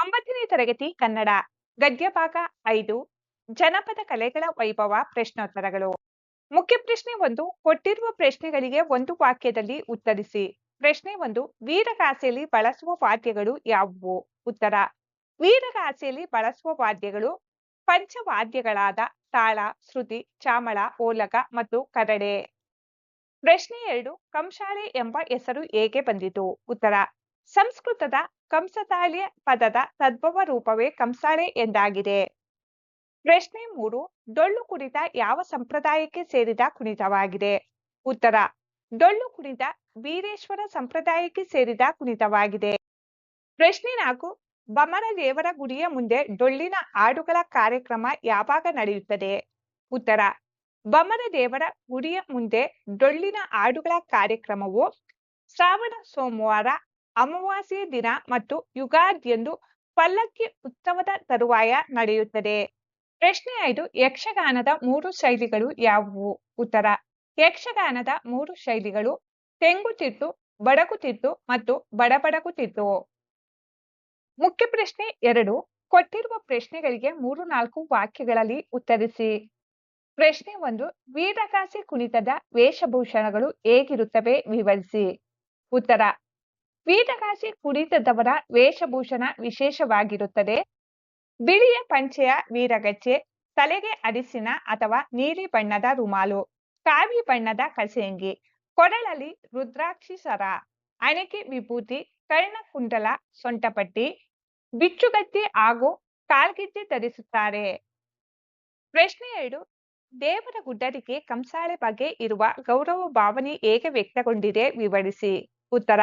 ಒಂಬತ್ತನೇ ತರಗತಿ ಕನ್ನಡ ಗದ್ಯ ಭಾಗ ಐದು, ಜನಪದ ಕಲೆಗಳ ವೈಭವ ಪ್ರಶ್ನೋತ್ತರಗಳು. ಮುಖ್ಯ ಪ್ರಶ್ನೆ ಒಂದು, ಕೊಟ್ಟಿರುವ ಪ್ರಶ್ನೆಗಳಿಗೆ ಒಂದು ವಾಕ್ಯದಲ್ಲಿ ಉತ್ತರಿಸಿ. ಪ್ರಶ್ನೆ ಒಂದು ವೀರಗಾಸೆಯಲ್ಲಿ ಬಳಸುವ ವಾದ್ಯಗಳು ಯಾವುವು? ಉತ್ತರ ವೀರಗಾಸೆಯಲ್ಲಿ ಬಳಸುವ ವಾದ್ಯಗಳು ಪಂಚವಾದ್ಯಗಳಾದ ತಾಳ, ಶ್ರುತಿ, ಚಾಮಳ, ಓಲಗ ಮತ್ತು ಕರಡೆ. ಪ್ರಶ್ನೆ ಎರಡು ಕಂಸಾಳೆ ಎಂಬ ಹೆಸರು ಹೇಗೆ ಬಂದಿತು? ಉತ್ತರ, ಸಂಸ್ಕೃತದ ಕಂಸತಾಳಿಯ ಪದದ ತದ್ಭವ ರೂಪವೇ ಕಂಸಾಳೆ ಎಂದಾಗಿದೆ. ಪ್ರಶ್ನೆ ಮೂರು, ಡೊಳ್ಳು ಕುಣಿತ ಯಾವ ಸಂಪ್ರದಾಯಕ್ಕೆ ಸೇರಿದ ಕುಣಿತವಾಗಿದೆ? ಉತ್ತರ, ಡೊಳ್ಳು ಕುಣಿತ ವೀರೇಶ್ವರ ಸಂಪ್ರದಾಯಕ್ಕೆ ಸೇರಿದ ಕುಣಿತವಾಗಿದೆ. ಪ್ರಶ್ನೆ ನಾಲ್ಕು ಬಮನ ದೇವರ ಗುಡಿಯ ಮುಂದೆ ಡೊಳ್ಳಿನ ಹಾಡುಗಳ ಕಾರ್ಯಕ್ರಮ ಯಾವಾಗ ನಡೆಯುತ್ತದೆ? ಉತ್ತರ ಬಮನ ದೇವರ ಗುಡಿಯ ಮುಂದೆ ಡೊಳ್ಳಿನ ಹಾಡುಗಳ ಕಾರ್ಯಕ್ರಮವು ಶ್ರಾವಣ ಸೋಮವಾರ ಅಮಾವಾಸ್ಯೆ ದಿನ ಮತ್ತು ಯುಗಾದಿಯಂದು ಪಲ್ಲಕ್ಕಿ ಉತ್ಸವದ ತರುವಾಯ ನಡೆಯುತ್ತದೆ. ಪ್ರಶ್ನೆ ಐದು, ಯಕ್ಷಗಾನದ ಮೂರು ಶೈಲಿಗಳು ಯಾವುವು? ಉತ್ತರ, ಯಕ್ಷಗಾನದ ಮೂರು ಶೈಲಿಗಳು ತೆಂಗುತಿಟ್ಟು ಬಡಗುತಿಟ್ಟು ಮತ್ತು ಬಡಬಡಗುತಿಟ್ಟು ಮುಖ್ಯ ಪ್ರಶ್ನೆ ಎರಡು, ಕೊಟ್ಟಿರುವ ಪ್ರಶ್ನೆಗಳಿಗೆ ಮೂರು ನಾಲ್ಕು ವಾಕ್ಯಗಳಲ್ಲಿ ಉತ್ತರಿಸಿ. ಪ್ರಶ್ನೆ ಒಂದು ವೀರಕಾಸಿ ಕುಣಿತದ ವೇಷಭೂಷಣಗಳು ಹೇಗಿರುತ್ತವೆ? ವಿವರಿಸಿ. ಉತ್ತರ ವೀರಗಾಸೆ ಕುಣಿತದವರ ವೇಷಭೂಷಣ ವಿಶೇಷವಾಗಿರುತ್ತದೆ. ಬಿಳಿಯ ಪಂಚೆಯ ವೀರಗಚ್ಚೆ, ತಲೆಗೆ ಅರಿಸಿನ ಅಥವಾ ನೀಲಿ ಬಣ್ಣದ ರುಮಾಲು, ಕಾವಿ ಬಣ್ಣದ ಕಸೆಂಗಿ, ಕೊರಳಲ್ಲಿ ರುದ್ರಾಕ್ಷಿ ಸರ, ಅಣಕೆ ವಿಭೂತಿ ಕರ್ಣಕುಂಡಲ ಸೊಂಟಪಟ್ಟಿ ಬಿಚ್ಚುಗತ್ತಿ ಹಾಗೂ ಕಾಲ್ಗಿಜ್ಜೆ ಧರಿಸುತ್ತಾರೆ. ಪ್ರಶ್ನೆ ಎರಡು, ದೇವರ ಗುಡ್ಡರಿಗೆ ಕಂಸಾಳೆ ಬಗ್ಗೆ ಇರುವ ಗೌರವ ಭಾವನೆ ಹೇಗೆ ವ್ಯಕ್ತಗೊಂಡಿದೆ? ವಿವರಿಸಿ. ಉತ್ತರ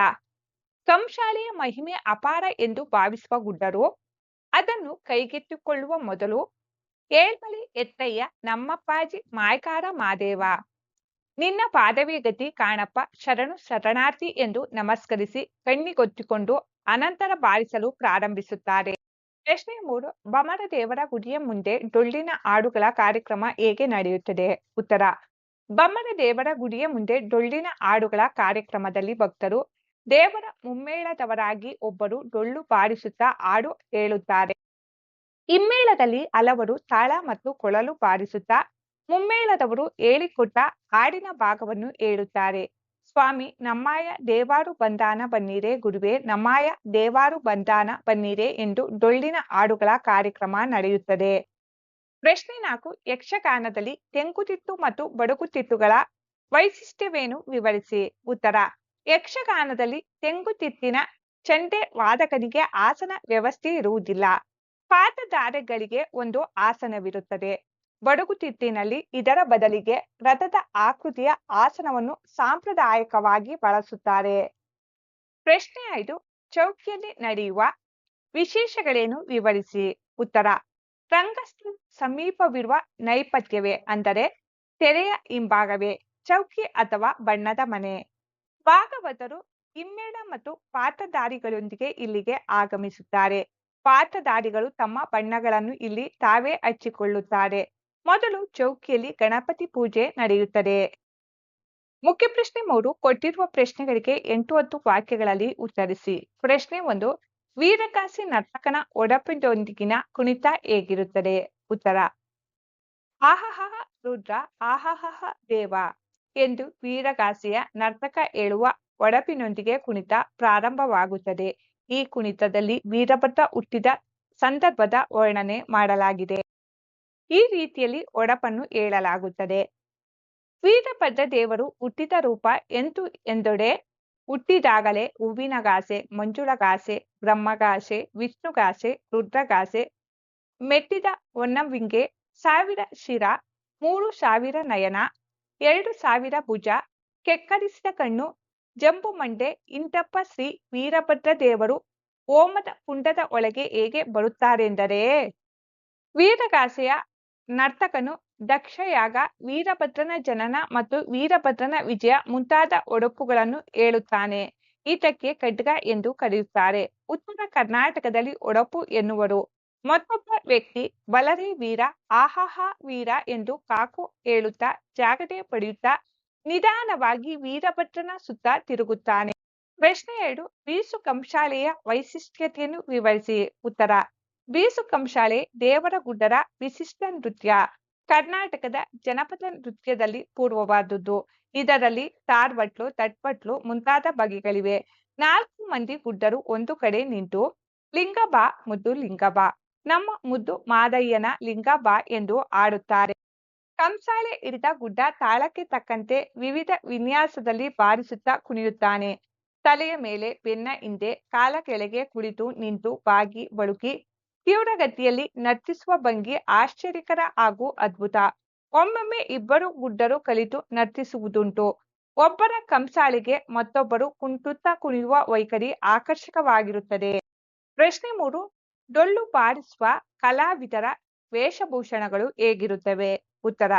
ಕಂಸಾಳೆಯ ಮಹಿಮೆ ಅಪಾರ ಎಂದು ಭಾವಿಸುವ ಗುಡ್ಡರು, ಅದನ್ನು ಕೈಗೆತ್ತಿಕೊಳ್ಳುವ ಮೊದಲು ಏಳ್ಮಳಿ ಎತ್ತಯ್ಯ ನಮ್ಮಪ್ಪಾಜಿ ಮಾಯಕಾರ ಮಾದೇವ. ನಿನ್ನ ಪಾದವಿ ಗತಿ ಕಾಣಪ್ಪ, ಶರಣು ಶರಣಾರ್ಥಿ ಎಂದು ನಮಸ್ಕರಿಸಿ ಕಣ್ಣಿಗೊತ್ತಿಕೊಂಡು ಅನಂತರ ಬಾರಿಸಲು ಪ್ರಾರಂಭಿಸುತ್ತಾರೆ. ಪ್ರಶ್ನೆ ಮೂರು, ಬಮರ ದೇವರ ಗುಡಿಯ ಮುಂದೆ ಡೊಳ್ಳಿನ ಹಾಡುಗಳ ಕಾರ್ಯಕ್ರಮ ಹೇಗೆ ನಡೆಯುತ್ತದೆ? ಉತ್ತರ ಬಮ್ಮನ ದೇವರ ಗುಡಿಯ ಮುಂದೆ ಡೊಳ್ಳಿನ ಹಾಡುಗಳ ಕಾರ್ಯಕ್ರಮದಲ್ಲಿ ಭಕ್ತರು ದೇವರ ಮುಮ್ಮೇಳದವರಾಗಿ ಒಬ್ಬರು ಡೊಳ್ಳು ಬಾರಿಸುತ್ತಾ ಹಾಡು ಹೇಳುತ್ತಾರೆ. ಇಮ್ಮೇಳದಲ್ಲಿ ಹಲವರು ತಾಳ ಮತ್ತು ಕೊಳಲು ಬಾರಿಸುತ್ತಾ, ಮುಮ್ಮೇಳದವರು ಹೇಳಿಕೊಟ್ಟ ಹಾಡಿನ ಭಾಗವನ್ನು ಹೇಳುತ್ತಾರೆ. ಸ್ವಾಮಿ, ನಮ್ಮಾಯ ದೇವಾರು ಬಂದಾನ ಬನ್ನಿರೆ ಗುರುವೆ, ನಮ್ಮಾಯ ದೇವಾರು ಬಂದಾನ ಬನ್ನಿರೆ ಎಂದು ಡೊಳ್ಳಿನ ಹಾಡುಗಳ ಕಾರ್ಯಕ್ರಮ ನಡೆಯುತ್ತದೆ. ಪ್ರಶ್ನೆ ನಾಲ್ಕು, ಯಕ್ಷಗಾನದಲ್ಲಿ ತೆಂಕುತಿಟ್ಟು ಮತ್ತು ಬಡಗುತಿತ್ತುಗಳ ವೈಶಿಷ್ಟ್ಯವೇನು? ವಿವರಿಸಿ. ಉತ್ತರ ಯಕ್ಷಗಾನದಲ್ಲಿ ತೆಂಗುತಿತ್ತಿನ ಚಂಡೆ ವಾದಕನಿಗೆ ಆಸನ ವ್ಯವಸ್ಥೆ ಇರುವುದಿಲ್ಲ. ಪಾತಧಾರೆಗಳಿಗೆ ಒಂದು ಆಸನವಿರುತ್ತದೆ. ಬಡಗುತಿತ್ತಿನಲ್ಲಿ ಇದರ ಬದಲಿಗೆ ರಥದ ಆಕೃತಿಯ ಆಸನವನ್ನು ಸಾಂಪ್ರದಾಯಿಕವಾಗಿ ಬಳಸುತ್ತಾರೆ. ಪ್ರಶ್ನೆ ಐದು, ಚೌಕಿಯಲ್ಲಿ ನಡೆಯುವ ವಿಶೇಷಗಳೇನು ವಿವರಿಸಿ? ಉತ್ತರ, ರಂಗಸ್ಥ ಸಮೀಪವಿರುವ ನೈಪಥ್ಯವೇ, ಅಂದರೆ ತೆರೆಯ ಹಿಂಭಾಗವೇ, ಚೌಕಿ ಅಥವಾ ಬಣ್ಣದ ಮನೆ. ಭಾಗವತರು ಹಿಮ್ಮೇಳ ಮತ್ತು ಪಾತ್ರಧಾರಿಗಳೊಂದಿಗೆ ಇಲ್ಲಿಗೆ ಆಗಮಿಸುತ್ತಾರೆ. ಪಾತ್ರಧಾರಿಗಳು ತಮ್ಮ ಬಣ್ಣಗಳನ್ನು ಇಲ್ಲಿ ತಾವೇ ಹಚ್ಚಿಕೊಳ್ಳುತ್ತಾರೆ. ಮೊದಲು ಚೌಕಿಯಲ್ಲಿ ಗಣಪತಿ ಪೂಜೆ ನಡೆಯುತ್ತದೆ. ಮುಖ್ಯ ಪ್ರಶ್ನೆ ಮೂರು, ಕೊಟ್ಟಿರುವ ಪ್ರಶ್ನೆಗಳಿಗೆ ಎಂಟು ಹತ್ತು ವಾಕ್ಯಗಳಲ್ಲಿ ಉತ್ತರಿಸಿ. ಪ್ರಶ್ನೆ ಒಂದು ವೀರಕಾಸಿ ನರ್ತಕನ ಒಡಪಿನೊಂದಿಗಿನ ಕುಣಿತ ಹೇಗಿರುತ್ತದೆ? ಉತ್ತರ ಆಹಹ ರುದ್ರ ಆಹಹ ದೇವ. ಎಂದು ವೀರಗಾಸೆಯ ನರ್ತಕ ಹೇಳುವ ಒಡಪಿನೊಂದಿಗೆ ಕುಣಿತ ಪ್ರಾರಂಭವಾಗುತ್ತದೆ. ಈ ಕುಣಿತದಲ್ಲಿ ವೀರಭದ್ರ ಹುಟ್ಟಿದ ಸಂದರ್ಭದ ವರ್ಣನೆ ಮಾಡಲಾಗಿದೆ. ಈ ರೀತಿಯಲ್ಲಿ ಒಡಪನ್ನು ಹೇಳಲಾಗುತ್ತದೆ. ವೀರಭದ್ರ ದೇವರು ಹುಟ್ಟಿದ ರೂಪ ಎಂತು ಎಂದೊಡೆ ಹುಟ್ಟಿದಾಗಲೇ ಹೂವಿನಗಾಸೆ ಮಂಜುಳಗಾಸೆ ಬ್ರಹ್ಮಗಾಸೆ ವಿಷ್ಣುಗಾಸೆ ರುದ್ರಗಾಸೆ ಮೆಟ್ಟಿದ ಹೊನ್ನವಿಂಗೆ ಸಾವಿರ ಶಿರ, ಮೂರು ಸಾವಿರ ನಯನ ಎರಡು ಸಾವಿರ ಭುಜ, ಕೆಕ್ಕರಿಸಿದ ಕಣ್ಣು, ಜಂಬು ಮಂಡೆ, ಇಂತಪ್ಪ ಶ್ರೀ ವೀರಭದ್ರ ದೇವರು ಓಮದ ಪುಂಡದ ಒಳಗೆ ಹೇಗೆ ಬರುತ್ತಾರೆಂದರೆ, ವೀರಗಾಸೆಯ ನರ್ತಕನು ದಕ್ಷಯಾಗ ವೀರಭದ್ರನ ಜನನ ಮತ್ತು ವೀರಭದ್ರನ ವಿಜಯ ಮುಂತಾದ ಒಡಪುಗಳನ್ನು ಹೇಳುತ್ತಾನೆ. ಈತಕ್ಕೆ ಖಡ್ಗ ಎಂದು ಕರೆಯುತ್ತಾರೆ. ಉತ್ತರ ಕರ್ನಾಟಕದಲ್ಲಿ ಒಡಪು ಎನ್ನುವರು. ಮತ್ತೊಬ್ಬ ವ್ಯಕ್ತಿ, ಬಲರೇ ವೀರ, ಆಹಾಹಾ ವೀರ ಎಂದು ಕಾಕು ಹೇಳುತ್ತಾ, ಜಾಗಟೆ ಪಡೆಯುತ್ತಾ, ನಿಧಾನವಾಗಿ ವೀರಭದ್ರನ ಸುತ್ತ ತಿರುಗುತ್ತಾನೆ. ಪ್ರಶ್ನೆ ಎರಡು ಬೀಸು ಕಂಶಾಲೆಯ ವೈಶಿಷ್ಟ್ಯತೆಯನ್ನು ವಿವರಿಸಿ. ಉತ್ತರ ಬೀಸು ದೇವರ ಗುಡ್ಡರ ವಿಶಿಷ್ಟ ನೃತ್ಯ. ಕರ್ನಾಟಕದ ಜನಪದ ನೃತ್ಯದಲ್ಲಿ ಪೂರ್ವವಾದದ್ದು. ಇದರಲ್ಲಿ ತಾರ್ಬಟ್ಲು ತಟ್ಬಟ್ಲು ಮುಂತಾದ ಬಗೆಗಳಿವೆ. ನಾಲ್ಕು ಮಂದಿ ಗುಡ್ಡರು ಒಂದು ಕಡೆ ನಿಂತು, ಲಿಂಗಬಾ ಮುದ್ದು ಲಿಂಗಬಾ ನಮ್ಮ ಮುದ್ದು ಮಾದಯ್ಯನ ಲಿಂಗ ಬಾ ಎಂದು ಆಡುತ್ತಾರೆ ಕಂಸಾಳೆ ಹಿಡಿದ ಗುಡ್ಡ ತಾಳಕ್ಕೆ ತಕ್ಕಂತೆ ವಿವಿಧ ವಿನ್ಯಾಸದಲ್ಲಿ ಬಾರಿಸುತ್ತಾ ಕುಣಿಯುತ್ತಾನೆ. ತಲೆಯ ಮೇಲೆ ಬೆನ್ನ ಹಿಂದೆ ಕಾಲ ಕೆಳಗೆ ಕುಳಿತು ನಿಂತು ಬಾಗಿ ಬಳುಕಿ ತೀವ್ರಗತಿಯಲ್ಲಿ ನರ್ತಿಸುವ ಭಂಗಿ ಆಶ್ಚರ್ಯಕರ ಹಾಗೂ ಅದ್ಭುತ. ಒಮ್ಮೊಮ್ಮೆ ಇಬ್ಬರು ಗುಡ್ಡರು ಕಲಿತು ನರ್ತಿಸುವುದುಂಟು. ಒಬ್ಬರ ಕಂಸಾಳಿಗೆ ಮತ್ತೊಬ್ಬರು ಕುಂಟುತ್ತಾ ಕುಣಿಯುವ ವೈಖರಿ ಆಕರ್ಷಕವಾಗಿರುತ್ತದೆ. ಪ್ರಶ್ನೆ ಮೂರು ಡೊಳ್ಳು ಬಾರಿಸುವ ಕಲಾವಿದರ ವೇಷಭೂಷಣಗಳು ಹೇಗಿರುತ್ತವೆ? ಉತ್ತರ.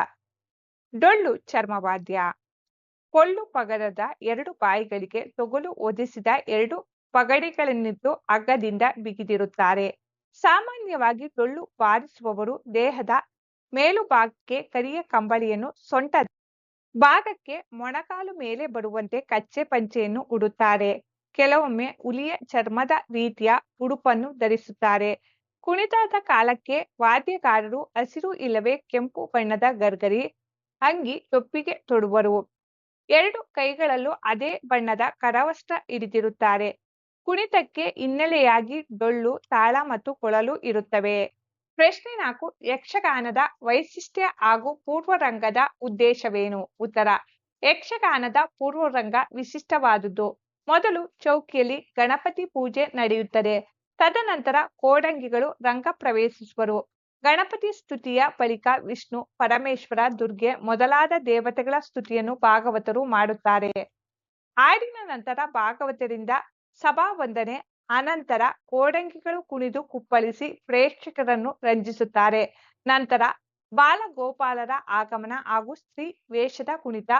ಡೊಳ್ಳು ಚರ್ಮವಾದ್ಯ. ಕೊಳ್ಳು ಪಗರದ ಎರಡು ಬಾಯಿಗಳಿಗೆ ತೊಗಲು ಒದಿಸಿದ ಎರಡು ಪಗಡಿಗಳನ್ನಿದ್ದು ಹಗ್ಗದಿಂದ ಬಿಗಿದಿರುತ್ತಾರೆ. ಸಾಮಾನ್ಯವಾಗಿ ಡೊಳ್ಳು ಬಾರಿಸುವವರು ದೇಹದ ಮೇಲುಭಾಗಕ್ಕೆ ಕರಿಯ ಕಂಬಳಿಯನ್ನು ಸೊಂಟ ಭಾಗಕ್ಕೆ ಮೊಣಕಾಲು ಮೇಲೆ ಬರುವಂತೆ ಕಚ್ಚೆ ಪಂಚೆಯನ್ನು ಉಡುತ್ತಾರೆ. ಕೆಲವೊಮ್ಮೆ ಹುಲಿಯ ಚರ್ಮದ ರೀತಿಯ ಉಡುಪನ್ನು ಧರಿಸುತ್ತಾರೆ. ಕುಣಿತದ ಕಾಲಕ್ಕೆ ವಾದ್ಯಗಾರರು ಹಸಿರು ಇಲ್ಲವೇ ಕೆಂಪು ಬಣ್ಣದ ಗರ್ಗರಿ, ಅಂಗಿ, ಟೊಪ್ಪಿಗೆ ತೊಡುವರು. ಎರಡು ಕೈಗಳಲ್ಲೂ ಅದೇ ಬಣ್ಣದ ಕರವಸ್ತ್ರ ಹಿಡಿದಿರುತ್ತಾರೆ. ಕುಣಿತಕ್ಕೆ ಹಿನ್ನೆಲೆಯಾಗಿ ಡೊಳ್ಳು, ತಾಳ ಮತ್ತು ಕೊಳಲು ಇರುತ್ತವೆ. ಪ್ರಶ್ನೆ ನಾಲ್ಕು, ಯಕ್ಷಗಾನದ ವೈಶಿಷ್ಟ್ಯ ಹಾಗೂ ಪೂರ್ವರಂಗದ ಉದ್ದೇಶವೇನು? ಉತ್ತರ, ಯಕ್ಷಗಾನದ ಪೂರ್ವರಂಗ ವಿಶಿಷ್ಟವಾದುದು. ಮೊದಲು ಚೌಕಿಯಲ್ಲಿ ಗಣಪತಿ ಪೂಜೆ ನಡೆಯುತ್ತದೆ. ತದನಂತರ ಕೋಡಂಗಿಗಳು ರಂಗ ಪ್ರವೇಶಿಸುವರು. ಗಣಪತಿ ಸ್ತುತಿಯ ಬಳಿಕ ವಿಷ್ಣು, ಪರಮೇಶ್ವರ, ದುರ್ಗೆ ಮೊದಲಾದ ದೇವತೆಗಳ ಸ್ತುತಿಯನ್ನು ಭಾಗವತರು ಮಾಡುತ್ತಾರೆ. ಹಾಡಿನ ನಂತರ ಭಾಗವತರಿಂದ ಸಭಾ ವಂದನೆ, ಅನಂತರ ಕೋಡಂಗಿಗಳು ಕುಣಿದು ಕುಪ್ಪಳಿಸಿ ಪ್ರೇಕ್ಷಕರನ್ನು ರಂಜಿಸುತ್ತಾರೆ. ನಂತರ ಬಾಲಗೋಪಾಲರ ಆಗಮನ ಹಾಗೂ ಸ್ತ್ರೀ ವೇಷದ ಕುಣಿತ,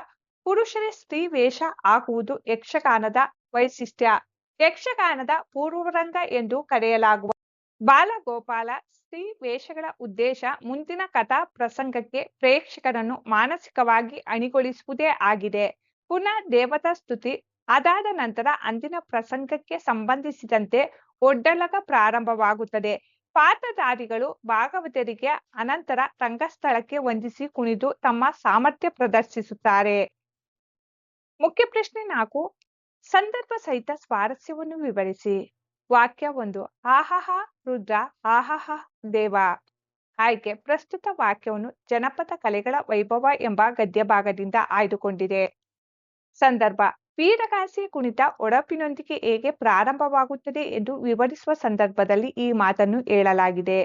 ಪುರುಷರೇ ಸ್ತ್ರೀ ವೇಷ ಹಾಕುವುದು ಯಕ್ಷಗಾನದ ವೈಶಿಷ್ಟ್ಯ. ಯಕ್ಷಗಾನದ ಪೂರ್ವರಂಗ ಎಂದು ಕರೆಯಲಾಗುವ ಬಾಲಗೋಪಾಲ ಸ್ತ್ರೀ ವೇಷಗಳ ಉದ್ದೇಶ ಮುಂದಿನ ಕಥಾ ಪ್ರಸಂಗಕ್ಕೆ ಪ್ರೇಕ್ಷಕರನ್ನು ಮಾನಸಿಕವಾಗಿ ಅಣಿಗೊಳಿಸುವುದೇ ಆಗಿದೆ. ಪುನಃ ದೇವತಾ ಸ್ತುತಿ ಅದಾದ ನಂತರ ಅಂದಿನ ಪ್ರಸಂಗಕ್ಕೆ ಸಂಬಂಧಿಸಿದಂತೆ ಒಡ್ಡಲಗ ಪ್ರಾರಂಭವಾಗುತ್ತದೆ. ಪಾತ್ರಧಾರಿಗಳು ಭಾಗವತರಿಗೆ ಅನಂತರ ರಂಗಸ್ಥಳಕ್ಕೆ ವಂದಿಸಿ ಕುಣಿದು ತಮ್ಮ ಸಾಮರ್ಥ್ಯ ಪ್ರದರ್ಶಿಸುತ್ತಾರೆ. ಮುಖ್ಯ ಪ್ರಶ್ನೆ ನಾಲ್ಕು ಸಂದರ್ಭ ಸಹಿತ ಸ್ವಾರಸ್ಯವನ್ನು ವಿವರಿಸಿ. ವಾಕ್ಯ ಒಂದು, ಆಹಾಹ, ರುದ್ರ, ಆಹಾಹ, ದೇವ. ಆಯ್ಕೆ, ಪ್ರಸ್ತುತ ವಾಕ್ಯವನ್ನು ಜನಪದ ಕಲೆಗಳ ವೈಭವ ಎಂಬ ಗದ್ಯ ಭಾಗದಿಂದ ಆಯ್ದುಕೊಂಡಿದೆ. ಸಂದರ್ಭ ವೀರಗಾಸಿ ಕುಣಿತ ಒಡಪಿನೊಂದಿಗೆ ಹೇಗೆ ಪ್ರಾರಂಭವಾಗುತ್ತದೆ ಎಂದು ವಿವರಿಸುವ ಸಂದರ್ಭದಲ್ಲಿ ಈ ಮಾತನ್ನು ಹೇಳಲಾಗಿದೆ.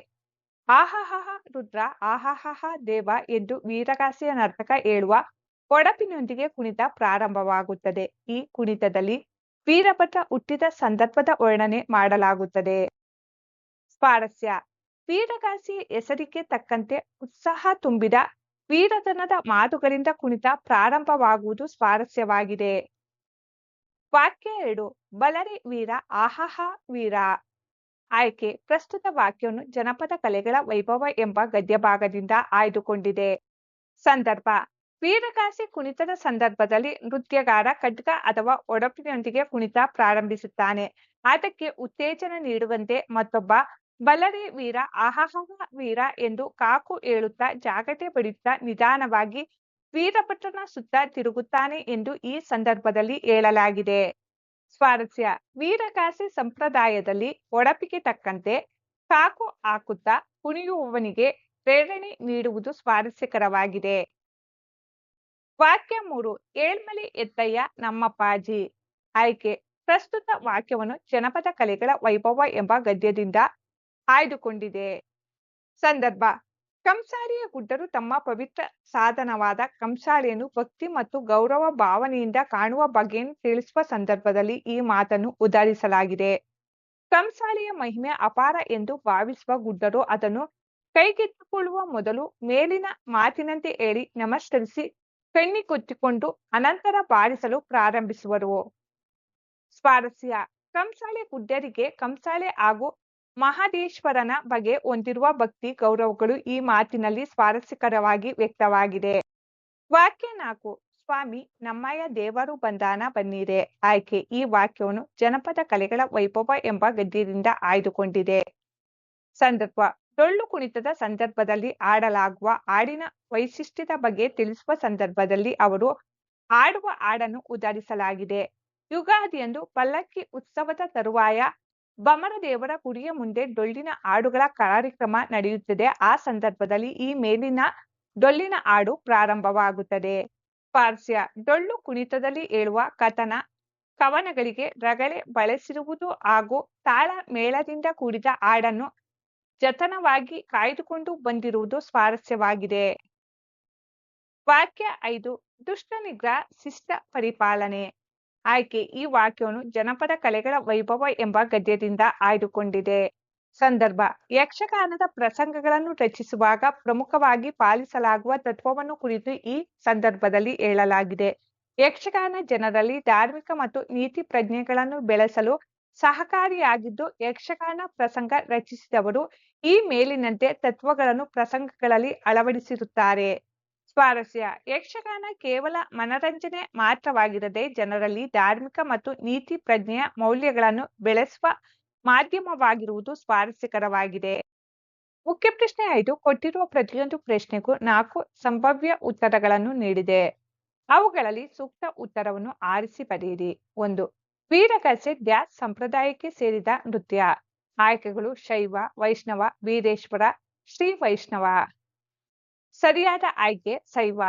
ಆಹಾಹ ರುದ್ರ ಆಹಾಹ ದೇವ ಎಂದು ವೀರಗಾಸಿಯ ನರ್ತಕ ಹೇಳುವ ಒಡಪಿನೊಂದಿಗೆ ಕುಣಿತ ಪ್ರಾರಂಭವಾಗುತ್ತದೆ. ಈ ಕುಣಿತದಲ್ಲಿ ವೀರಭದ್ರ ಹುಟ್ಟಿದ ಸಂದರ್ಭದ ವರ್ಣನೆ ಮಾಡಲಾಗುತ್ತದೆ. ಸ್ವಾರಸ್ಯ. ವೀರಗಾಸಿ ಹೆಸರಿಗೆ ತಕ್ಕಂತೆ ಉತ್ಸಾಹ ತುಂಬಿದ ವೀರತನದ ಮಾತುಗಳಿಂದ ಕುಣಿತ ಪ್ರಾರಂಭವಾಗುವುದು ಸ್ವಾರಸ್ಯವಾಗಿದೆ. ವಾಕ್ಯ ಎರಡು. ಬಲರಿ ವೀರ, ಆಹಾಹ ವೀರ. ಆಯ್ಕೆ. ಪ್ರಸ್ತುತ ವಾಕ್ಯವನ್ನು ಜನಪದ ಕಲೆಗಳ ವೈಭವ ಎಂಬ ಗದ್ಯಭಾಗದಿಂದ ಆಯ್ದುಕೊಂಡಿದೆ. ಸಂದರ್ಭ. ವೀರಗಾಸೆ ಕುಣಿತದ ಸಂದರ್ಭದಲ್ಲಿ ನೃತ್ಯಗಾರ ಖಡ್ಗ ಅಥವಾ ಒಡಪಿನೊಂದಿಗೆ ಕುಣಿತ ಪ್ರಾರಂಭಿಸುತ್ತಾನೆ. ಅದಕ್ಕೆ ಉತ್ತೇಜನ ನೀಡುವಂತೆ ಮತ್ತೊಬ್ಬ ಬಲರಿ ವೀರ ಆಹಾಹ ವೀರ ಎಂದು ಕಾಕು ಹೇಳುತ್ತಾ ಜಾಗಟೆ ಬಡಿಯುತ್ತಾ ನಿಧಾನವಾಗಿ ವೀರಪಟ್ಟಣ ಸುತ್ತ ತಿರುಗುತ್ತಾನೆ ಎಂದು ಈ ಸಂದರ್ಭದಲ್ಲಿ ಹೇಳಲಾಗಿದೆ. ಸ್ವಾರಸ್ಯ. ವೀರಗಾಸೆ ಸಂಪ್ರದಾಯದಲ್ಲಿ ಒಡಪಿಗೆ ತಕ್ಕಂತೆ ಕಾಕು ಹಾಕುತ್ತಾ ಕುಣಿಯುವವನಿಗೆ ಪ್ರೇರಣೆ ನೀಡುವುದು ಸ್ವಾರಸ್ಯಕರವಾಗಿದೆ. ವಾಕ್ಯ ಮೂರು, ಏಳ್ಮಲೆ ಎತ್ತಯ್ಯ ನಮ್ಮ ಪಾಜಿ. ಆಯ್ಕೆ, ಪ್ರಸ್ತುತ ವಾಕ್ಯವನ್ನು ಜನಪದ ಕಲೆಗಳ ವೈಭವ ಎಂಬ ಗದ್ಯದಿಂದ ಆಯ್ದುಕೊಂಡಿದೆ. ಸಂದರ್ಭ ಕಂಸಾಳಿಯ ಗುಡ್ಡರು ತಮ್ಮ ಪವಿತ್ರ ಸಾಧನವಾದ ಕಂಸಾಳಿಯನ್ನು ಭಕ್ತಿ ಮತ್ತು ಗೌರವ ಭಾವನೆಯಿಂದ ಕಾಣುವ ಬಗೆಯನ್ನು ತಿಳಿಸುವ ಸಂದರ್ಭದಲ್ಲಿ ಈ ಮಾತನ್ನು ಉದಾಹರಿಸಲಾಗಿದೆ. ಕಂಸಾಳಿಯ ಮಹಿಮೆ ಅಪಾರ ಎಂದು ಭಾವಿಸುವ ಗುಡ್ಡರು ಅದನ್ನು ಕೈಗೆತ್ತಿಕೊಳ್ಳುವ ಮೊದಲು ಮೇಲಿನ ಮಾತಿನಂತೆ ಹೇಳಿ ನಮಸ್ಕರಿಸಿ ಕಣ್ಣಿಗೊತ್ತಿಕೊಂಡು ಅನಂತರ ಬಾರಿಸಲು ಪ್ರಾರಂಭಿಸುವರು ಸ್ವಾರಸ್ಯ ಕಂಸಾಳೆ ಗುಡ್ಡರಿಗೆ ಕಂಸಾಳೆ ಹಾಗೂ ಮಹದೇಶ್ವರನ ಬಗ್ಗೆ ಹೊಂದಿರುವ ಭಕ್ತಿ ಗೌರವಗಳು ಈ ಮಾತಿನಲ್ಲಿ ಸ್ವಾರಸ್ಯಕರವಾಗಿ ವ್ಯಕ್ತವಾಗಿದೆ ವಾಕ್ಯ ನಾಲ್ಕು ಸ್ವಾಮಿ ನಮ್ಮಯ್ಯ ದೇವರು ಬಂದಾನ ಬನ್ನಿರೆ ಆಯ್ಕೆ ಈ ವಾಕ್ಯವನ್ನು ಜನಪದ ಕಲೆಗಳ ವೈಭವ ಎಂಬ ಗದ್ಯದಿಂದ ಆಯ್ದುಕೊಂಡಿದೆ ಸಂದರ್ಭ ಡೊಳ್ಳು ಕುಣಿತದ ಸಂದರ್ಭದಲ್ಲಿ ಆಡಲಾಗುವ ಹಾಡಿನ ವೈಶಿಷ್ಟ್ಯದ ಬಗ್ಗೆ ತಿಳಿಸುವ ಸಂದರ್ಭದಲ್ಲಿ ಅವರು ಆಡುವ ಹಾಡನ್ನು ಉದಾಹರಿಸಲಾಗಿದೆ. ಯುಗಾದಿಯಂದು ಪಲ್ಲಕ್ಕಿ ಉತ್ಸವದ ತರುವಾಯ ಬಮರದೇವರ ಗುಡಿಯ ಮುಂದೆ ಡೊಳ್ಳಿನ ಹಾಡುಗಳ ಕಾರ್ಯಕ್ರಮ ನಡೆಯುತ್ತದೆ. ಆ ಸಂದರ್ಭದಲ್ಲಿ ಈ ಮೇಲಿನ ಡೊಳ್ಳಿನ ಹಾಡು ಪ್ರಾರಂಭವಾಗುತ್ತದೆ. ಪಾರ್ಸ್ಯ, ಡೊಳ್ಳು ಕುಣಿತದಲ್ಲಿ ಹೇಳುವ ಕಥನ ಕವನಗಳಿಗೆ ರಗಳೆ ಬಳಸಿರುವುದು ಹಾಗೂ ತಾಳ ಮೇಳದಿಂದ ಕೂಡಿದ ಹಾಡನ್ನು ಜತನವಾಗಿ ಕಾಯ್ದುಕೊಂಡು ಬಂದಿರುವುದು ಸ್ವಾರಸ್ಯವಾಗಿದೆ. ವಾಕ್ಯ ಐದು, ದುಷ್ಟ ನಿಗ್ರಹ, ಶಿಷ್ಟ ಪರಿಪಾಲನೆ. ಆಯ್ಕೆ, ಈ ವಾಕ್ಯವನ್ನು ಜನಪದ ಕಲೆಗಳ ವೈಭವ ಎಂಬ ಗದ್ಯದಿಂದ ಆಯ್ದುಕೊಂಡಿದೆ. ಸಂದರ್ಭ, ಯಕ್ಷಗಾನದ ಪ್ರಸಂಗಗಳನ್ನು ರಚಿಸುವಾಗ ಪ್ರಮುಖವಾಗಿ ಪಾಲಿಸಲಾಗುವ ತತ್ವವನ್ನು ಕುರಿತು ಈ ಸಂದರ್ಭದಲ್ಲಿ ಹೇಳಲಾಗಿದೆ. ಯಕ್ಷಗಾನ ಜನರಲ್ಲಿ ಧಾರ್ಮಿಕ ಮತ್ತು ನೀತಿ ಪ್ರಜ್ಞೆಗಳನ್ನು ಬೆಳೆಸಲು ಸಹಕಾರಿಯಾಗಿದ್ದು ಯಕ್ಷಗಾನ ಪ್ರಸಂಗ ರಚಿಸಿದವರು ಈ ಮೇಲಿನಂತೆ ತತ್ವಗಳನ್ನು ಪ್ರಸಂಗಗಳಲ್ಲಿ ಅಳವಡಿಸಿರುತ್ತಾರೆ. ಸ್ವಾರಸ್ಯ. ಯಕ್ಷಗಾನ ಕೇವಲ ಮನರಂಜನೆ ಮಾತ್ರವಾಗಿರದೆ ಜನರಲ್ಲಿ ಧಾರ್ಮಿಕ ಮತ್ತು ನೀತಿ ಪ್ರಜ್ಞೆಯ ಮೌಲ್ಯಗಳನ್ನು ಬೆಳೆಸುವ ಮಾಧ್ಯಮವಾಗಿರುವುದು ಸ್ವಾರಸ್ಯಕರವಾಗಿದೆ. ಮುಖ್ಯ ಪ್ರಶ್ನೆ ಐದು, ಕೊಟ್ಟಿರುವ ಪ್ರತಿಯೊಂದು ಪ್ರಶ್ನೆಗೂ ನಾಲ್ಕು ಸಂಭಾವ್ಯ ಉತ್ತರಗಳನ್ನು ನೀಡಿದೆ. ಅವುಗಳಲ್ಲಿ ಸೂಕ್ತ ಉತ್ತರವನ್ನು ಆರಿಸಿ ಬರೆಯಿರಿ. ಒಂದು ವೀರಗಸೆ ಡ್ಯಾಸ್ ಸಂಪ್ರದಾಯಕ್ಕೆ ಸೇರಿದ ನೃತ್ಯ. ಆಯ್ಕೆಗಳು ಶೈವ, ವೈಷ್ಣವ, ವೀರೇಶ್ವರ, ಶ್ರೀ ವೈಷ್ಣವ. ಸರಿಯಾದ ಆಯ್ಕೆ ಶೈವ.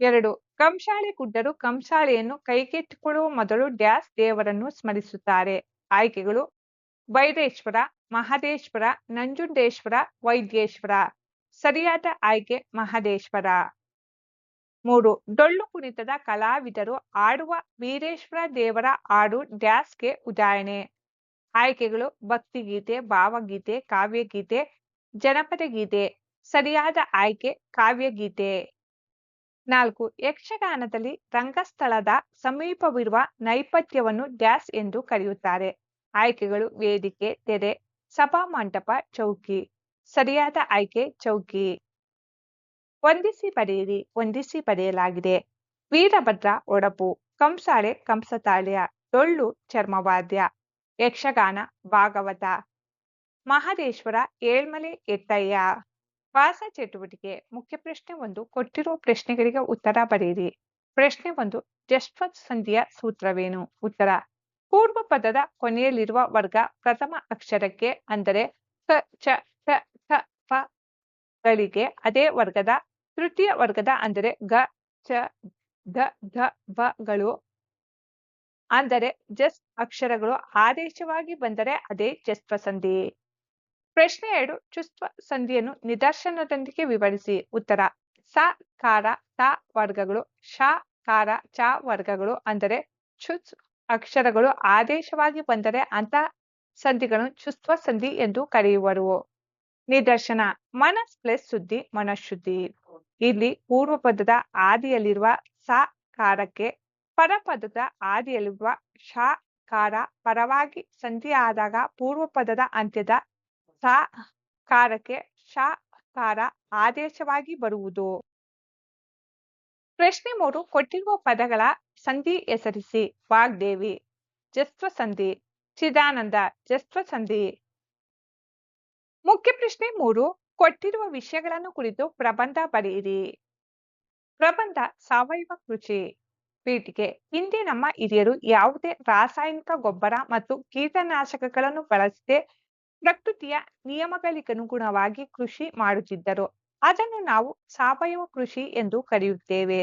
ಎರಡು ಕಂಸಾಳೆ ಗುಡ್ಡರು ಕಂಸಾಳೆಯನ್ನು ಕೈಗೆಟ್ಟುಕೊಳ್ಳುವ ಮೊದಲು ಡ್ಯಾಸ್ ದೇವರನ್ನು ಸ್ಮರಿಸುತ್ತಾರೆ. ಆಯ್ಕೆಗಳು, ವೈರೇಶ್ವರ, ಮಹದೇಶ್ವರ, ನಂಜುಂಡೇಶ್ವರ, ವೈದ್ಯೇಶ್ವರ. ಸರಿಯಾದ ಆಯ್ಕೆ ಮಹದೇಶ್ವರ. ಮೂರು, ಡೊಳ್ಳು ಕುಣಿತದ ಕಲಾವಿದರು ಆಡುವ ವೀರೇಶ್ವರ ದೇವರ ಹಾಡು ಡ್ಯಾಸ್ಗೆ ಉದಾಹರಣೆ. ಆಯ್ಕೆಗಳು ಭಕ್ತಿಗೀತೆ, ಭಾವಗೀತೆ, ಕಾವ್ಯಗೀತೆ, ಜನಪದ ಗೀತೆ, ಸರಿಯಾದ ಆಯ್ಕೆ, ಕಾವ್ಯಗೀತೆ. ನಾಲ್ಕು, ಯಕ್ಷಗಾನದಲ್ಲಿ ರಂಗಸ್ಥಳದ ಸಮೀಪವಿರುವ ನೈಪಥ್ಯವನ್ನು ಡ್ಯಾಸ್ ಎಂದು ಕರೆಯುತ್ತಾರೆ. ಆಯ್ಕೆಗಳು ವೇದಿಕೆ, ತೆರೆ ಸಭಾಮಂಟಪ ಚೌಕಿ. ಸರಿಯಾದ ಆಯ್ಕೆ, ಚೌಕಿ. ವಂದಿಸಿ ಪಡೆಯಿರಿ ವಂದಿಸಿ ಪಡೆಯಲಾಗಿದೆ ವೀರಭದ್ರ ಒಡಪು, ಕಂಸಾಳೆ ಕಂಸತಾಳ್ಯ, ಡೊಳ್ಳು ಚರ್ಮವಾದ್ಯ, ಯಕ್ಷಗಾನ ಭಾಗವತ, ಮಹದೇಶ್ವರ ಏಳ್ಮಲೆ ಎತ್ತಯ್ಯ. ವಾಸ ಚಟುವಟಿಕೆ, ಮುಖ್ಯ ಪ್ರಶ್ನೆ ಒಂದು ಕೊಟ್ಟಿರುವ ಪ್ರಶ್ನೆಗಳಿಗೆ ಉತ್ತರ ಬರೆಯಿರಿ. ಪ್ರಶ್ನೆ ಒಂದು, ಜಸ್ವತ್ ಸಂಧಿಯ ಸೂತ್ರವೇನು? ಉತ್ತರ, ಪೂರ್ವ ಪದದ ಕೊನೆಯಲ್ಲಿರುವ ವರ್ಗ ಪ್ರಥಮ ಅಕ್ಷರಕ್ಕೆ ಅಂದರೆ ಕ ಚ ಕ ಗಳಿಗೆ ಅದೇ ವರ್ಗದ ತೃತೀಯ ವರ್ಗದ ಅಂದರೆ ಗ, ಚ, ಧ ಧ ಗಳು. ಅಂದರೆ ಜಸ್ ಅಕ್ಷರಗಳು ಆದೇಶವಾಗಿ ಬಂದರೆ ಅದೇ ಜಸ್ವ ಸಂಧಿ ಪ್ರಶ್ನೆ ಎರಡು ಚುಸ್ವ ಸಂಧಿಯನ್ನು ನಿದರ್ಶನದೊಂದಿಗೆ ವಿವರಿಸಿ. ಉತ್ತರ, ಸ, ಕಾರ, ತ ವರ್ಗಗಳು ಶ ಕಾರ, ಚ ವರ್ಗಗಳು ಅಂದರೆ ಚುಸ್ ಅಕ್ಷರಗಳು ಆದೇಶವಾಗಿ ಬಂದರೆ ಅಂತ ಸಂಧಿಗಳನ್ನು ಚುಸ್ವ ಸಂಧಿ ಎಂದು ಕರೆಯುವರು. ನಿದರ್ಶನ, ಮನಸ್ ಪ್ಲಸ್ ಸುದ್ದಿ, ಮನಃಶುದ್ಧಿ. ಇಲ್ಲಿ ಪೂರ್ವ ಪದದ ಆದಿಯಲ್ಲಿರುವ ಸ ಕಾರಕ್ಕೆ ಪರಪದದ ಆದಿಯಲ್ಲಿರುವ ಶ ಕಾರ ಪರವಾಗಿ ಸಂಧಿಯಾದಾಗ ಆದಾಗ ಪೂರ್ವ ಪದದ ಅಂತ್ಯದ ಸ ಕಾರಕ್ಕೆ ಶ ಕಾರ ಆದೇಶವಾಗಿ ಬರುವುದು. ಪ್ರಶ್ನೆ ಮೂರು, ಕೊಟ್ಟಿರುವ ಪದಗಳ ಸಂಧಿ ಹೆಸರಿಸಿ. ವಾಗ್ದೇವಿ ಜಸ್ವ ಸಂಧಿ ಚಿದಾನಂದ ಜಸ್ವ ಸಂಧಿ ಮುಖ್ಯ ಪ್ರಶ್ನೆ ಮೂರು ಕೊಟ್ಟಿರುವ ವಿಷಯಗಳನ್ನು ಕುರಿತು ಪ್ರಬಂಧ ಬರೆಯಿರಿ. ಪ್ರಬಂಧ ಸಾವಯವ ಕೃಷಿ ಪೀಠಿಕೆ ಹಿಂದೆ ನಮ್ಮ ಹಿರಿಯರು ಯಾವುದೇ ರಾಸಾಯನಿಕ ಗೊಬ್ಬರ ಮತ್ತು ಕೀಟನಾಶಕಗಳನ್ನು ಬಳಸದೆ ಪ್ರಕೃತಿಯ ನಿಯಮಗಳಿಗನುಗುಣವಾಗಿ ಕೃಷಿ ಮಾಡುತ್ತಿದ್ದರು. ಅದನ್ನು ನಾವು ಸಾವಯವ ಕೃಷಿ ಎಂದು ಕರೆಯುತ್ತೇವೆ.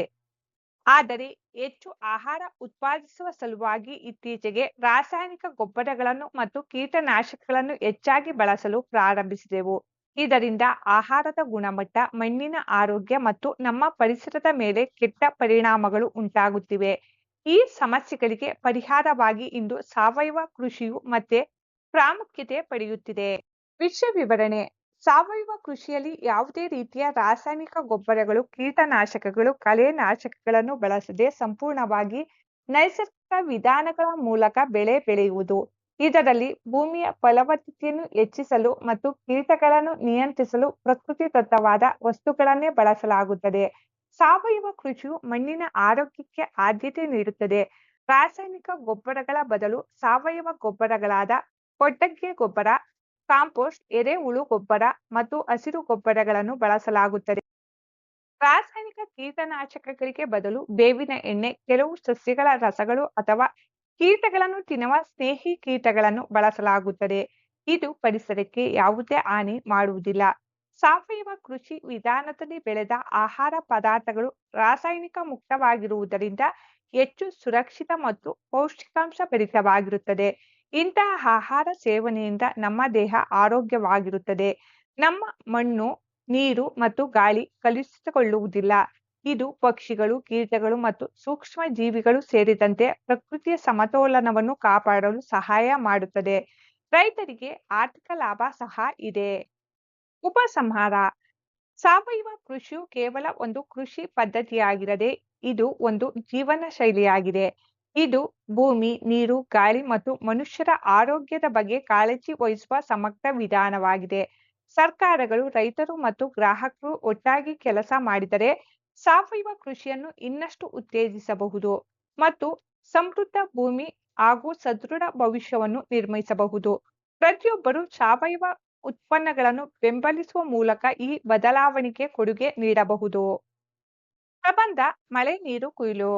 ಆದರೆ ಹೆಚ್ಚು ಆಹಾರ ಉತ್ಪಾದಿಸುವ ಸಲುವಾಗಿ ಇತ್ತೀಚೆಗೆ ರಾಸಾಯನಿಕ ಗೊಬ್ಬರಗಳನ್ನು ಮತ್ತು ಕೀಟನಾಶಕಗಳನ್ನು ಹೆಚ್ಚಾಗಿ ಬಳಸಲು ಪ್ರಾರಂಭಿಸಿದೆವು. ಇದರಿಂದ ಆಹಾರದ ಗುಣಮಟ್ಟ, ಮಣ್ಣಿನ ಆರೋಗ್ಯ ಮತ್ತು ನಮ್ಮ ಪರಿಸರದ ಮೇಲೆ ಕೆಟ್ಟ ಪರಿಣಾಮಗಳು ಉಂಟಾಗುತ್ತಿವೆ. ಈ ಸಮಸ್ಯೆಗಳಿಗೆ ಪರಿಹಾರವಾಗಿ ಇಂದು ಸಾವಯವ ಕೃಷಿಯು ಮತ್ತೆ ಪ್ರಾಮುಖ್ಯತೆ ಪಡೆಯುತ್ತಿದೆ. ವಿಷಯ ವಿವರಣೆ. ಸಾವಯವ ಕೃಷಿಯಲ್ಲಿ ಯಾವುದೇ ರೀತಿಯ ರಾಸಾಯನಿಕ ಗೊಬ್ಬರಗಳು, ಕೀಟನಾಶಕಗಳು ಕಳೆನಾಶಕಗಳನ್ನು ಬಳಸದೆ ಸಂಪೂರ್ಣವಾಗಿ ನೈಸರ್ಗಿಕ ವಿಧಾನಗಳ ಮೂಲಕ ಬೆಳೆ ಬೆಳೆಯುವುದು. ಇದರಲ್ಲಿ ಭೂಮಿಯ ಫಲವತ್ತತೆಯನ್ನು ಹೆಚ್ಚಿಸಲು ಮತ್ತು ಕೀಟಗಳನ್ನು ನಿಯಂತ್ರಿಸಲು ಪ್ರಕೃತಿ ದತ್ತವಾದ ವಸ್ತುಗಳನ್ನೇ ಬಳಸಲಾಗುತ್ತದೆ. ಸಾವಯವ ಕೃಷಿಯು ಮಣ್ಣಿನ ಆರೋಗ್ಯಕ್ಕೆ ಆದ್ಯತೆ ನೀಡುತ್ತದೆ. ರಾಸಾಯನಿಕ ಗೊಬ್ಬರಗಳ ಬದಲು ಸಾವಯವ ಗೊಬ್ಬರಗಳಾದ ಕೊಟ್ಟಗೆ ಗೊಬ್ಬರ, ಕಾಂಪೋಸ್ಟ್, ಎರೆಹುಳು ಗೊಬ್ಬರ ಮತ್ತು ಹಸಿರು ಗೊಬ್ಬರಗಳನ್ನು ಬಳಸಲಾಗುತ್ತದೆ. ರಾಸಾಯನಿಕ ಕೀಟನಾಶಕಗಳಿಗೆ ಬದಲು ಬೇವಿನ ಎಣ್ಣೆ, ಕೆಲವು ಸಸ್ಯಗಳ ರಸಗಳು ಅಥವಾ ಕೀಟಗಳನ್ನು ತಿನ್ನುವ ಸ್ನೇಹಿ ಕೀಟಗಳನ್ನು ಬಳಸಲಾಗುತ್ತದೆ. ಇದು ಪರಿಸರಕ್ಕೆ ಯಾವುದೇ ಹಾನಿ ಮಾಡುವುದಿಲ್ಲ. ಸಾವಯವ ಕೃಷಿ ವಿಧಾನದಲ್ಲಿ ಬೆಳೆದ ಆಹಾರ ಪದಾರ್ಥಗಳು ರಾಸಾಯನಿಕ ಮುಕ್ತವಾಗಿರುವುದರಿಂದ ಹೆಚ್ಚು ಸುರಕ್ಷಿತ ಮತ್ತು ಪೌಷ್ಟಿಕಾಂಶ ಭರಿತವಾಗಿರುತ್ತದೆ. ಇಂತಹ ಆಹಾರ ಸೇವನೆಯಿಂದ ನಮ್ಮ ದೇಹ ಆರೋಗ್ಯವಾಗಿರುತ್ತದೆ. ನಮ್ಮ ಮಣ್ಣು, ನೀರು ಮತ್ತು ಗಾಳಿ ಕಲುಷಿತಗೊಳ್ಳುವುದಿಲ್ಲ. ಇದು ಪಕ್ಷಿಗಳು, ಕೀಟಗಳು ಮತ್ತು ಸೂಕ್ಷ್ಮ ಜೀವಿಗಳು ಸೇರಿದಂತೆ ಪ್ರಕೃತಿಯ ಸಮತೋಲನವನ್ನು ಕಾಪಾಡಲು ಸಹಾಯ ಮಾಡುತ್ತದೆ. ರೈತರಿಗೆ ಆರ್ಥಿಕ ಲಾಭ ಸಹ ಇದೆ. ಉಪಸಂಹಾರ ಸಾವಯವ ಕೃಷಿಯು ಕೇವಲ ಒಂದು ಕೃಷಿ ಪದ್ಧತಿಯಾಗಿರದೆ ಇದು ಒಂದು ಜೀವನ ಶೈಲಿಯಾಗಿದೆ. ಇದು ಭೂಮಿ, ನೀರು, ಗಾಳಿ ಮತ್ತು ಮನುಷ್ಯರ ಆರೋಗ್ಯದ ಬಗ್ಗೆ ಕಾಳಜಿ ವಹಿಸುವ ಸಮಗ್ರ ವಿಧಾನವಾಗಿದೆ. ಸರ್ಕಾರಗಳು ರೈತರು ಮತ್ತು ಗ್ರಾಹಕರು ಒಟ್ಟಾಗಿ ಕೆಲಸ ಮಾಡಿದರೆ ಸಾವಯವ ಕೃಷಿಯನ್ನು ಇನ್ನಷ್ಟು ಉತ್ತೇಜಿಸಬಹುದು ಮತ್ತು ಸಮೃದ್ಧ ಭೂಮಿ ಹಾಗೂ ಸದೃಢ ಭವಿಷ್ಯವನ್ನು ನಿರ್ಮಿಸಬಹುದು. ಪ್ರತಿಯೊಬ್ಬರು ಸಾವಯವ ಉತ್ಪನ್ನಗಳನ್ನು ಬೆಂಬಲಿಸುವ ಮೂಲಕ ಈ ಬದಲಾವಣೆಗೆ ಕೊಡುಗೆ ನೀಡಬಹುದು. ಪ್ರಬಂಧ, ಮಳೆ ನೀರು ಕೊಯ್ಲು.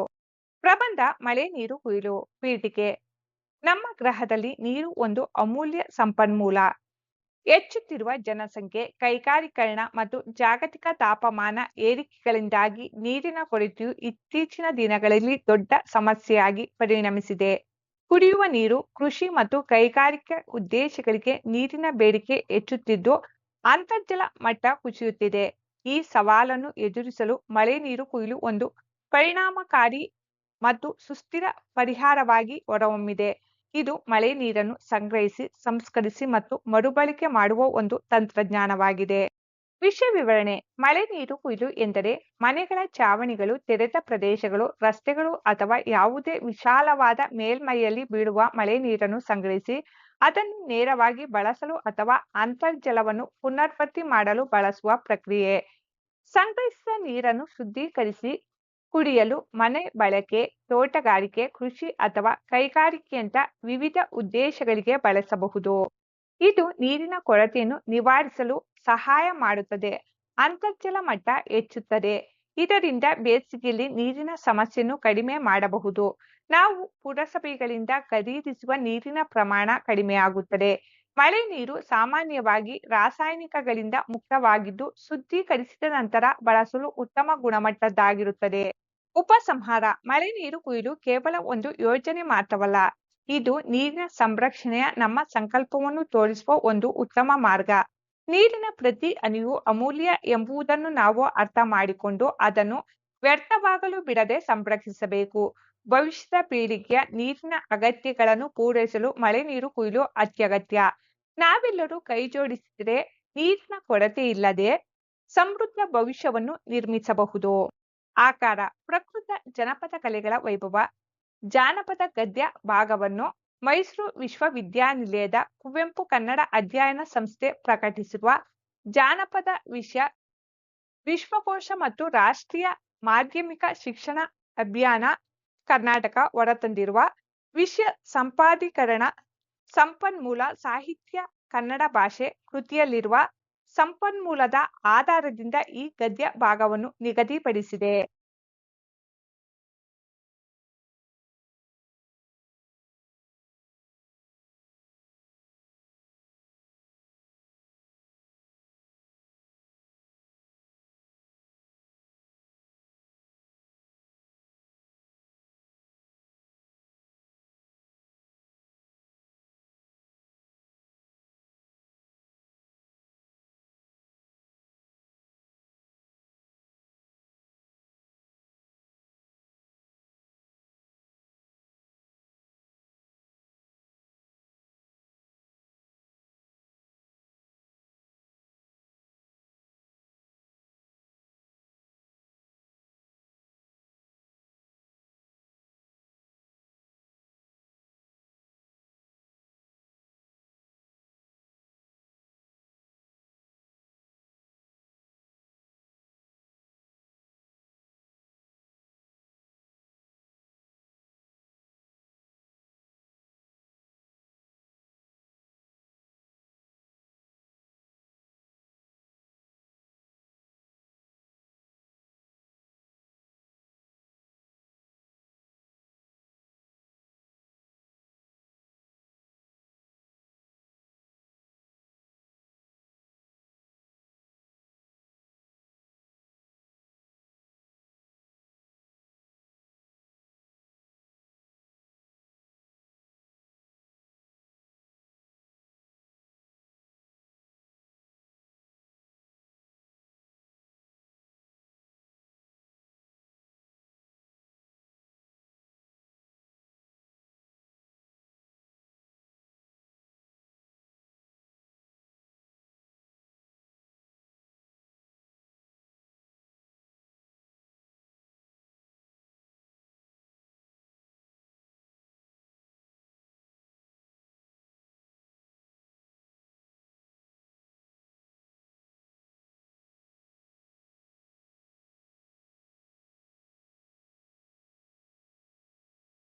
ಪ್ರಬಂಧ, ಮಳೆ ನೀರು ಕೊಯ್ಲು ಪೀಠಿಕೆ ನಮ್ಮ ಗ್ರಹದಲ್ಲಿ ನೀರು ಒಂದು ಅಮೂಲ್ಯ ಸಂಪನ್ಮೂಲ. ಹೆಚ್ಚುತ್ತಿರುವ ಜನಸಂಖ್ಯೆ, ಕೈಗಾರೀಕರಣ ಮತ್ತು ಜಾಗತಿಕ ತಾಪಮಾನ ಏರಿಕೆಗಳಿಂದಾಗಿ ನೀರಿನ ಕೊರತೆಯು ಇತ್ತೀಚಿನ ದಿನಗಳಲ್ಲಿ ದೊಡ್ಡ ಸಮಸ್ಯೆಯಾಗಿ ಪರಿಣಮಿಸಿದೆ. ಕುಡಿಯುವ ನೀರು, ಕೃಷಿ ಮತ್ತು ಕೈಗಾರಿಕಾ ಉದ್ದೇಶಗಳಿಗೆ ನೀರಿನ ಬೇಡಿಕೆ ಹೆಚ್ಚುತ್ತಿದ್ದು, ಅಂತರ್ಜಲ ಮಟ್ಟ ಕುಸಿಯುತ್ತಿದೆ. ಈ ಸವಾಲನ್ನು ಎದುರಿಸಲು ಮಳೆ ನೀರು ಕೊಯ್ಲು ಒಂದು ಪರಿಣಾಮಕಾರಿ ಮತ್ತು ಸುಸ್ಥಿರ ಪರಿಹಾರವಾಗಿ ಹೊರಹೊಮ್ಮಿದೆ. ಇದು ಮಳೆ ನೀರನ್ನು ಸಂಗ್ರಹಿಸಿ, ಸಂಸ್ಕರಿಸಿ ಮತ್ತು ಮರುಬಳಕೆ ಮಾಡುವ ಒಂದು ತಂತ್ರಜ್ಞಾನವಾಗಿದೆ. ವಿಷಯ ವಿವರಣೆ, ಮಳೆ ನೀರು ಕೊಯ್ಲು ಎಂದರೆ ಮನೆಗಳ ಚಾವಣಿಗಳು, ತೆರೆದ ಪ್ರದೇಶಗಳು, ರಸ್ತೆಗಳು ಅಥವಾ ಯಾವುದೇ ವಿಶಾಲವಾದ ಮೇಲ್ಮೈಯಲ್ಲಿ ಬೀಳುವ ಮಳೆ ನೀರನ್ನು ಸಂಗ್ರಹಿಸಿ, ಅದನ್ನು ನೇರವಾಗಿ ಬಳಸಲು ಅಥವಾ ಅಂತರ್ಜಲವನ್ನು ಪುನರ್ಭರ್ತಿ ಮಾಡಲು ಬಳಸುವ ಪ್ರಕ್ರಿಯೆ. ಸಂಗ್ರಹಿಸಿದ ನೀರನ್ನು ಶುದ್ಧೀಕರಿಸಿ ಕುಡಿಯಲು, ಮನೆ ಬಳಕೆ, ತೋಟಗಾರಿಕೆ, ಕೃಷಿ ಅಥವಾ ಕೈಗಾರಿಕೆಯಂತ ವಿವಿಧ ಉದ್ದೇಶಗಳಿಗೆ ಬಳಸಬಹುದು. ಇದು ನೀರಿನ ಕೊರತೆಯನ್ನು ನಿವಾರಿಸಲು ಸಹಾಯ ಮಾಡುತ್ತದೆ. ಅಂತರ್ಜಲ ಮಟ್ಟ ಹೆಚ್ಚುತ್ತದೆ. ಇದರಿಂದ ಬೇಸಿಗೆಯಲ್ಲಿ ನೀರಿನ ಸಮಸ್ಯೆಯನ್ನು ಕಡಿಮೆ ಮಾಡಬಹುದು. ನಾವು ಪುರಸಭೆಗಳಿಂದ ಖರೀದಿಸುವ ನೀರಿನ ಪ್ರಮಾಣ ಕಡಿಮೆಯಾಗುತ್ತದೆ. ಮಳೆ ನೀರು ಸಾಮಾನ್ಯವಾಗಿ ರಾಸಾಯನಿಕಗಳಿಂದ ಮುಕ್ತವಾಗಿದ್ದು ಶುದ್ಧೀಕರಿಸಿದ ನಂತರ ಬಳಸಲು ಉತ್ತಮ ಗುಣಮಟ್ಟದ್ದಾಗಿರುತ್ತದೆ. ಉಪಸಂಹಾರ ಮಳೆ ನೀರು ಕೊಯ್ಲು ಕೇವಲ ಒಂದು ಯೋಜನೆ ಮಾತ್ರವಲ್ಲ, ಇದು ನೀರಿನ ಸಂರಕ್ಷಣೆಯ ನಮ್ಮ ಸಂಕಲ್ಪವನ್ನು ತೋರಿಸುವ ಒಂದು ಉತ್ತಮ ಮಾರ್ಗ. ನೀರಿನ ಪ್ರತಿ ಅನಿಯು ಅಮೂಲ್ಯ ಎಂಬುದನ್ನು ನಾವು ಅರ್ಥ ಮಾಡಿಕೊಂಡು ಅದನ್ನು ವ್ಯರ್ಥವಾಗಲು ಬಿಡದೆ ಸಂರಕ್ಷಿಸಬೇಕು. ಭವಿಷ್ಯದ ಪೀಳಿಗೆಯ ನೀರಿನ ಅಗತ್ಯಗಳನ್ನು ಪೂರೈಸಲು ಮಳೆ ನೀರು ಕೊಯ್ಲು ಅತ್ಯಗತ್ಯ. ನಾವೆಲ್ಲರೂ ಕೈಜೋಡಿಸಿದರೆ ನೀರಿನ ಕೊರತೆ ಇಲ್ಲದೆ ಸಮೃದ್ಧ ಭವಿಷ್ಯವನ್ನು ನಿರ್ಮಿಸಬಹುದು. ಆಕಾರ, ಪ್ರಕೃತ ಜನಪದ ಕಲೆಗಳ ವೈಭವ, ಜಾನಪದ ಗದ್ಯ ಭಾಗವನ್ನು ಮೈಸೂರು ವಿಶ್ವವಿದ್ಯಾನಿಲಯದ ಕುವೆಂಪು ಕನ್ನಡ ಅಧ್ಯಯನ ಸಂಸ್ಥೆ ಪ್ರಕಟಿಸಿರುವ ಜಾನಪದ ವಿಷಯ, ವಿಶ್ವಕೋಶ ಮತ್ತು ರಾಷ್ಟ್ರೀಯ ಮಾಧ್ಯಮಿಕ ಶಿಕ್ಷಣ ಅಭಿಯಾನ ಕರ್ನಾಟಕ ಹೊರತಂದಿರುವ ವಿಷಯ ಸಂಪಾದೀಕರಣ ಸಂಪನ್ಮೂಲ ಸಾಹಿತ್ಯ ಕನ್ನಡ ಭಾಷೆ ಕೃತಿಯಲ್ಲಿರುವ ಸಂಪನ್ಮೂಲದ ಆಧಾರದಿಂದ ಈ ಗದ್ಯ ಭಾಗವನ್ನು ನಿಗದಿಪಡಿಸಿದೆ.